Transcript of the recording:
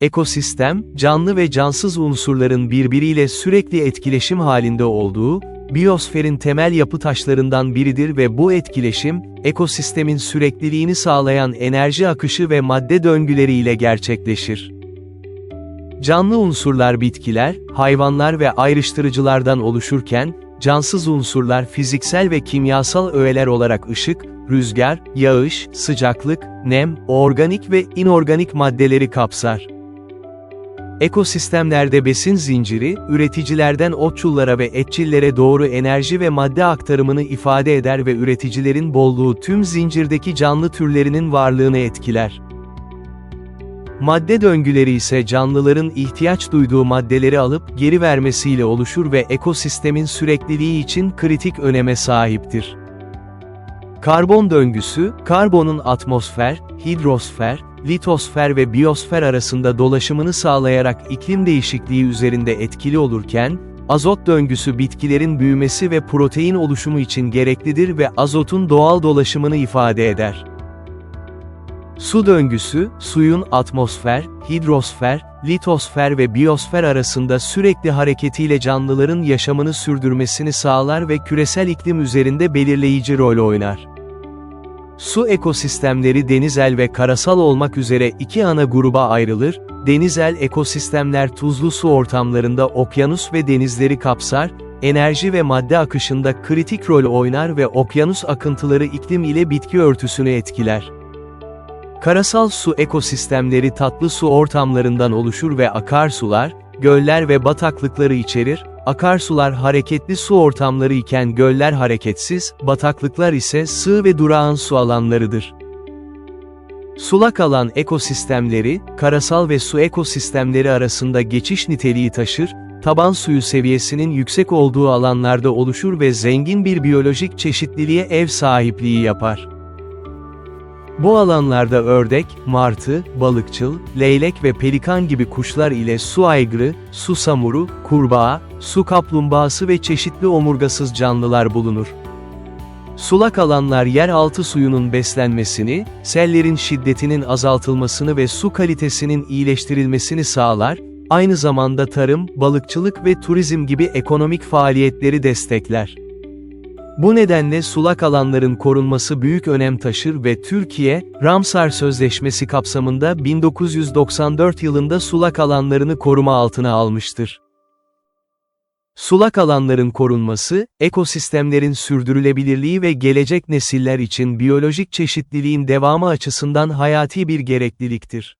Ekosistem, canlı ve cansız unsurların birbiriyle sürekli etkileşim halinde olduğu, biyosferin temel yapı taşlarından biridir ve bu etkileşim, ekosistemin sürekliliğini sağlayan enerji akışı ve madde döngüleriyle gerçekleşir. Canlı unsurlar bitkiler, hayvanlar ve ayrıştırıcılardan oluşurken, cansız unsurlar fiziksel ve kimyasal öğeler olarak ışık, rüzgar, yağış, sıcaklık, nem, organik ve inorganik maddeleri kapsar. Ekosistemlerde besin zinciri, üreticilerden otçullara ve etçillere doğru enerji ve madde aktarımını ifade eder ve üreticilerin bolluğu tüm zincirdeki canlı türlerinin varlığını etkiler. Madde döngüleri ise canlıların ihtiyaç duyduğu maddeleri alıp geri vermesiyle oluşur ve ekosistemin sürekliliği için kritik öneme sahiptir. Karbon döngüsü, karbonun atmosfer, hidrosfer, litosfer ve biyosfer arasında dolaşımını sağlayarak iklim değişikliği üzerinde etkili olurken, azot döngüsü bitkilerin büyümesi ve protein oluşumu için gereklidir ve azotun doğal dolaşımını ifade eder. Su döngüsü, suyun atmosfer, hidrosfer, litosfer ve biyosfer arasında sürekli hareketiyle canlıların yaşamını sürdürmesini sağlar ve küresel iklim üzerinde belirleyici rol oynar. Su ekosistemleri denizel ve karasal olmak üzere iki ana gruba ayrılır, denizel ekosistemler tuzlu su ortamlarında okyanus ve denizleri kapsar, enerji ve madde akışında kritik rol oynar ve okyanus akıntıları iklim ile bitki örtüsünü etkiler. Karasal su ekosistemleri tatlı su ortamlarından oluşur ve akarsular, göller ve bataklıkları içerir, akarsular hareketli su ortamları iken göller hareketsiz, bataklıklar ise sığ ve durağan su alanlarıdır. Sulak alan ekosistemleri, karasal ve su ekosistemleri arasında geçiş niteliği taşır, taban suyu seviyesinin yüksek olduğu alanlarda oluşur ve zengin bir biyolojik çeşitliliğe ev sahipliği yapar. Bu alanlarda ördek, martı, balıkçıl, leylek ve pelikan gibi kuşlar ile su aygırı, su samuru, kurbağa, su kaplumbağası ve çeşitli omurgasız canlılar bulunur. Sulak alanlar yeraltı suyunun beslenmesini, sellerin şiddetinin azaltılmasını ve su kalitesinin iyileştirilmesini sağlar, aynı zamanda tarım, balıkçılık ve turizm gibi ekonomik faaliyetleri destekler. Bu nedenle sulak alanların korunması büyük önem taşır ve Türkiye, Ramsar Sözleşmesi kapsamında 1994 yılında sulak alanlarını koruma altına almıştır. Sulak alanların korunması, ekosistemlerin sürdürülebilirliği ve gelecek nesiller için biyolojik çeşitliliğin devamı açısından hayati bir gerekliliktir.